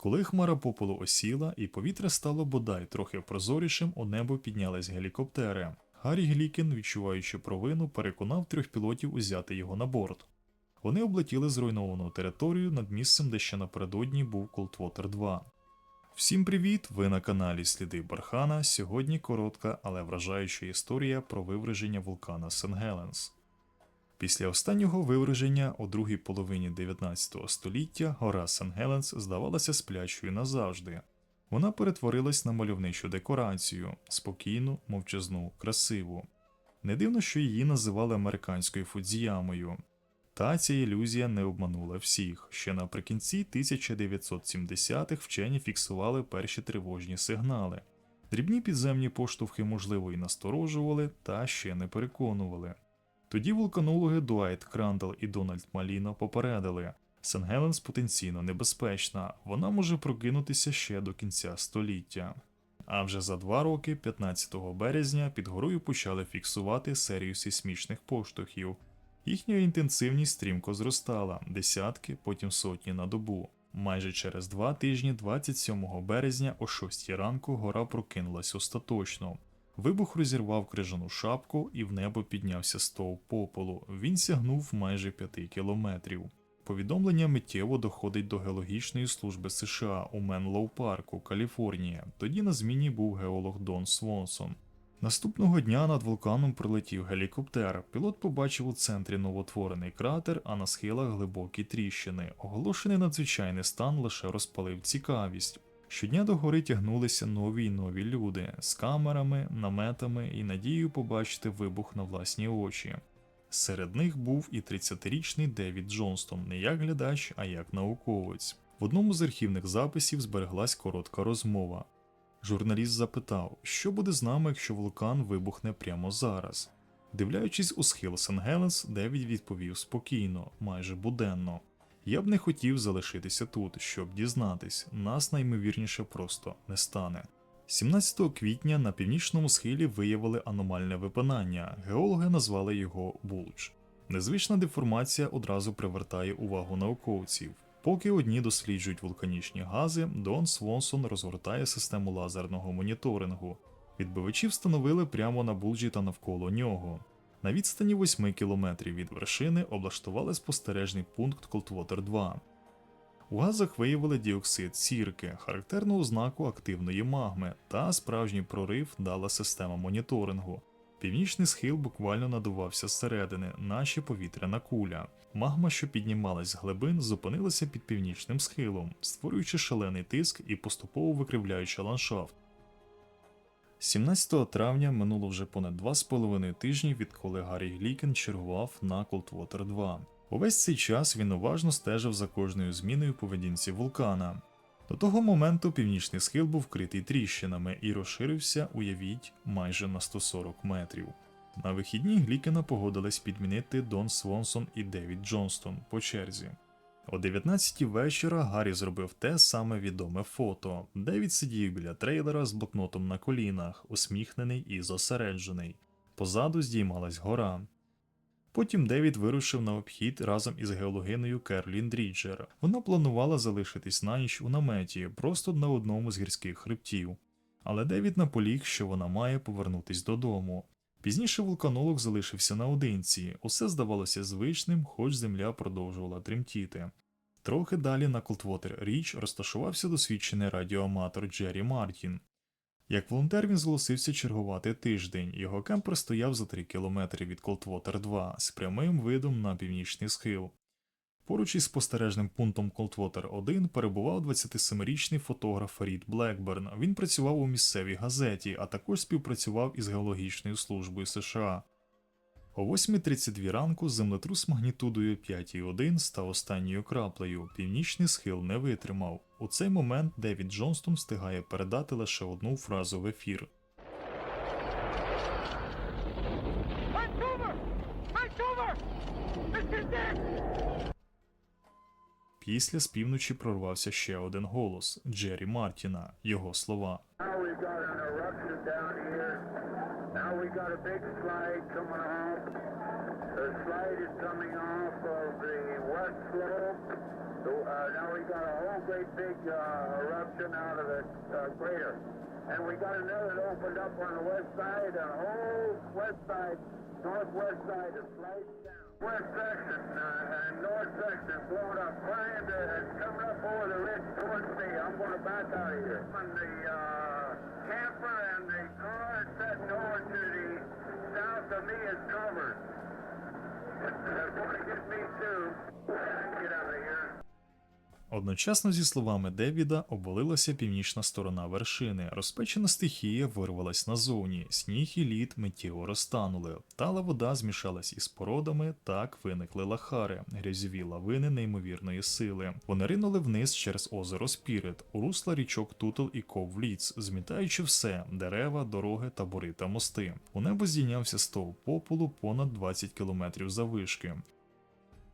Коли хмара попелу осіла і повітря стало бодай трохи прозорішим, у небо піднялись гелікоптери. Гаррі Глікін, відчуваючи провину, переконав трьох пілотів узяти його на борт. Вони облетіли зруйновану територію над місцем, де ще напередодні був Колтвотер 2. Всім привіт! Ви на каналі Сліди Бархана. Сьогодні коротка, але вражаюча історія про виверження вулкана Сен-Геленс. Після останнього виверження у другій половині 19 століття гора Сен-Геленс здавалася сплячою назавжди. Вона перетворилась на мальовничу декорацію, спокійну, мовчазну, красиву. Не дивно, що її називали американською Фудзіямою. Та ця ілюзія не обманула всіх. Ще наприкінці 1970-х вчені фіксували перші тривожні сигнали. Дрібні підземні поштовхи, можливо, і насторожували, та ще не переконували. Тоді вулканологи Дуайт Крандл і Дональд Маліно попередили, Сен-Геленс потенційно небезпечна, вона може прокинутися ще до кінця століття. А вже за два роки, 15 березня, під горою почали фіксувати серію сейсмічних поштовхів. Їхня інтенсивність стрімко зростала десятки, потім сотні на добу. Майже через два тижні, 27 березня, о 6 ранку, гора прокинулась остаточно. Вибух розірвав крижану шапку і в небо піднявся стовп попелу. Він сягнув майже 5 кілометрів. Повідомлення миттєво доходить до геологічної служби США у Менлоу Парку, Каліфорнія. Тоді на зміні був геолог Дон Свонсон. Наступного дня над вулканом прилетів гелікоптер. Пілот побачив у центрі новотворений кратер, а на схилах глибокі тріщини. Оголошений надзвичайний стан лише розпалив цікавість. Щодня до гори тягнулися нові й нові люди з камерами, наметами і надією побачити вибух на власні очі. Серед них був і 30-річний Девід Джонстон, не як глядач, а як науковець. В одному з архівних записів збереглась коротка розмова. Журналіст запитав, що буде з нами, якщо вулкан вибухне прямо зараз. Дивляючись у схил Сен-Геленс, Девід відповів спокійно, майже буденно. Я б не хотів залишитися тут, щоб дізнатись, нас найімовірніше просто не стане. 17 квітня на північному схилі виявили аномальне випинання, геологи назвали його булдж. Незвична деформація одразу привертає увагу науковців. Поки одні досліджують вулканічні гази, Дон Свонсон розгортає систему лазерного моніторингу. Відбивачі встановили прямо на булджі та навколо нього. На відстані 8 кілометрів від вершини облаштували спостережний пункт Колтвотер 2. У газах виявили діоксид сірки, характерну ознаку активної магми, та справжній прорив дала система моніторингу. Північний схил буквально надувався зсередини, наче повітряна куля. Магма, що піднімалась з глибин, зупинилася під північним схилом, створюючи шалений тиск і поступово викривляючи ландшафт. 17 травня минуло вже понад 2,5 тижні, відколи Гаррі Глікен чергував на Колтвотер 2. Увесь цей час він уважно стежив за кожною зміною поведінці вулкана. До того моменту північний схил був вкритий тріщинами і розширився, уявіть, майже на 140 метрів. На вихідні Глікена погодились підмінити Дон Свонсон і Девід Джонстон по черзі. О 19 вечора Гаррі зробив те саме відоме фото. Девід сидів біля трейлера з блокнотом на колінах, усміхнений і зосереджений. Позаду здіймалась гора. Потім Девід вирушив на обхід разом із геологиною Керлін Дріджер. Вона планувала залишитись на ніч у наметі, просто на одному з гірських хребтів. Але Девід наполіг, що вона має повернутись додому. Пізніше вулканолог залишився наодинці, усе здавалося звичним, хоч земля продовжувала тремтіти. Трохи далі на Колтвотер Річ розташувався досвідчений радіоаматор Джері Мартін. Як волонтер він зголосився чергувати тиждень, його кемпер стояв за 3 кілометри від Колтвотер 2 з прямим видом на північний схил. Поруч із спостережним пунктом Колтвотер 1 перебував 27-річний фотограф Фарід Блекберн. Він працював у місцевій газеті, а також співпрацював із геологічною службою США. О 8.32 ранку землетрус магнітудою 5,1 став останньою краплею. Північний схил не витримав. У цей момент Девід Джонстон встигає передати лише одну фразу в ефір. Після з півночі прорвався ще один голос Джері Мартіна. Його слова. Uh, uh, uh. West section uh, and north section blowing up, trying to, it's coming up over the ridge towards me. I'm going to back out of here. And the uh, camper and the car sitting over to the south of me is covered. Одночасно зі словами Девіда обвалилася північна сторона вершини. Розпечена стихія вирвалась назовні, сніг і лід миттєво розтанули. Тала вода змішалась із породами, так виникли лахари, грязьові лавини неймовірної сили. Вони ринули вниз через озеро Спірит, у русла річок Тутл і Ковліц, змітаючи все дерева, дороги, табори та мости. У небо здійнявся стовп попелу понад 20 кілометрів заввишки.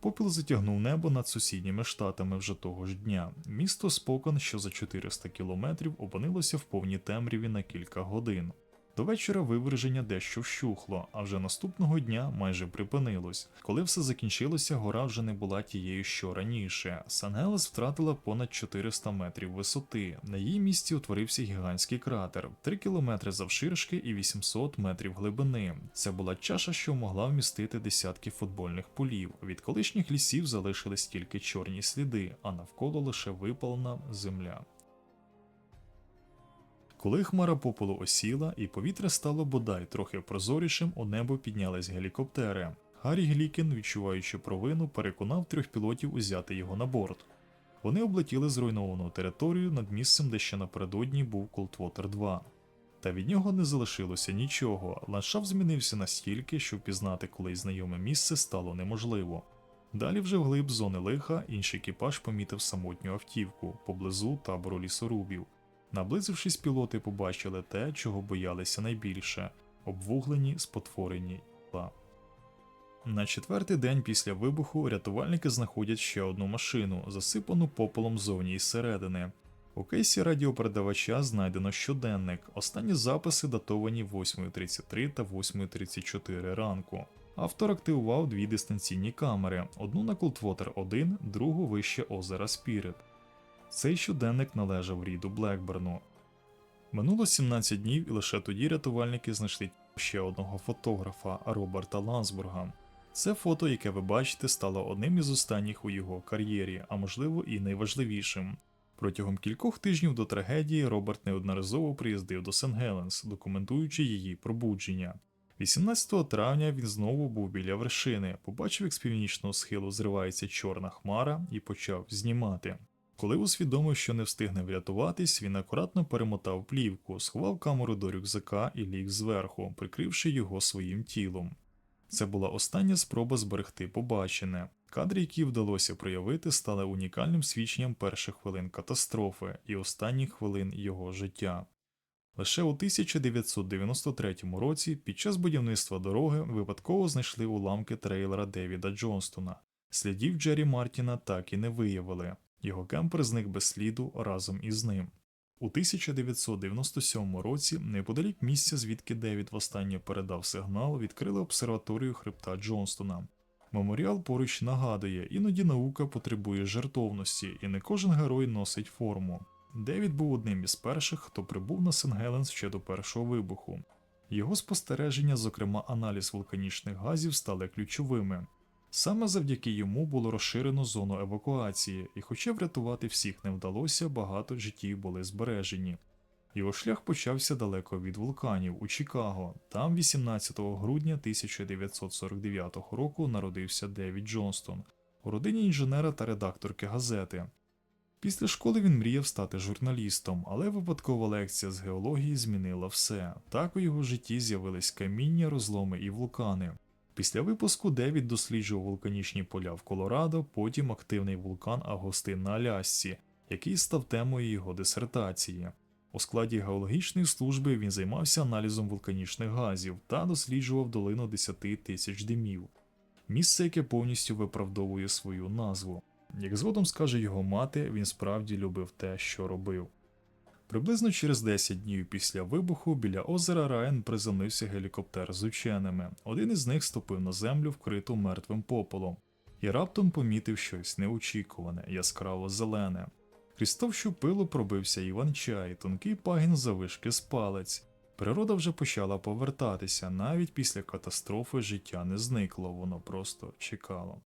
Попіл затягнув небо над сусідніми штатами вже того ж дня. Місто Спокон, що за 400 кілометрів, опинилося в повній темряві на кілька годин. До вечора виверження дещо вщухло, а вже наступного дня майже припинилось. Коли все закінчилося, гора вже не була тією, що раніше. Сан-Гелес втратила понад 400 метрів висоти. На її місці утворився гігантський кратер 3 кілометри завширшки і 800 метрів глибини. Це була чаша, що могла вмістити десятки футбольних полів. Від колишніх лісів залишились тільки чорні сліди, а навколо лише випалена земля. Коли хмара попелу осіла і повітря стало бодай трохи прозорішим, у небо піднялись гелікоптери. Гаррі Глікін, відчуваючи провину, переконав трьох пілотів узяти його на борт. Вони облетіли зруйновану територію над місцем, де ще напередодні був Колтвотер 2. Та від нього не залишилося нічого. Ландшафт змінився настільки, що впізнати колись знайоме місце стало неможливо. Далі вже вглиб зони лиха інший екіпаж помітив самотню автівку поблизу табору лісорубів. Наблизившись, пілоти побачили те, чого боялися найбільше обвуглені, спотворені тіла. На четвертий день після вибуху рятувальники знаходять ще одну машину, засипану попелом зовні і зсередини. У кейсі радіопередавача знайдено щоденник. Останні записи датовані 8.33 та 8.34 ранку. Автор активував дві дистанційні камери: одну на Coldwater 1, другу вище озера Спірит. Цей щоденник належав Ріду Блекберну. Минуло 17 днів, і лише тоді рятувальники знайшли ще одного фотографа Роберта Лансбурга. Це фото, яке ви бачите, стало одним із останніх у його кар'єрі, а можливо і найважливішим. Протягом кількох тижнів до трагедії Роберт неодноразово приїздив до Сен-Геленс, документуючи її пробудження. 18 травня він знову був біля вершини, побачив, як з північного схилу зривається чорна хмара і почав знімати. Коли усвідомив, що не встигне врятуватись, він акуратно перемотав плівку, сховав камеру до рюкзака і ліг зверху, прикривши його своїм тілом. Це була остання спроба зберегти побачене. Кадри, які вдалося проявити, стали унікальним свідченням перших хвилин катастрофи і останніх хвилин його життя. Лише у 1993 році під час будівництва дороги випадково знайшли уламки трейлера Девіда Джонстона. Слідів Джері Мартіна так і не виявили. Його кемпер зник без сліду разом із ним. У 1997 році, неподалік місця, звідки Девід востаннє передав сигнал, відкрили обсерваторію хребта Джонстона. Меморіал поруч нагадує, іноді наука потребує жертовності, і не кожен герой носить форму. Девід був одним із перших, хто прибув на Сен-Геленс ще до першого вибуху. Його спостереження, зокрема аналіз вулканічних газів, стали ключовими. Саме завдяки йому було розширено зону евакуації, і хоча врятувати всіх не вдалося, багато життів були збережені. Його шлях почався далеко від вулканів у Чикаго. Там 18 грудня 1949 року народився Девід Джонстон у родині інженера та редакторки газети. Після школи він мріяв стати журналістом, але випадкова лекція з геології змінила все. Так у його житті з'явились каміння, розломи і вулкани. Після випуску Девід досліджував вулканічні поля в Колорадо, потім активний вулкан Агостин на Алясці, який став темою його дисертації. У складі геологічної служби він займався аналізом вулканічних газів та досліджував долину 10 тисяч димів, місце, яке повністю виправдовує свою назву. Як згодом скаже його мати, він справді любив те, що робив. Приблизно через 10 днів після вибуху біля озера Райан приземлився гелікоптер з ученими. Один із них ступив на землю, вкриту мертвим попелом, і раптом помітив щось неочікуване, яскраво зелене. Крізь товщу пилу пробився Іван-чай, тонкий пагін завишки з палець. Природа вже почала повертатися, навіть після катастрофи життя не зникло, воно просто чекало.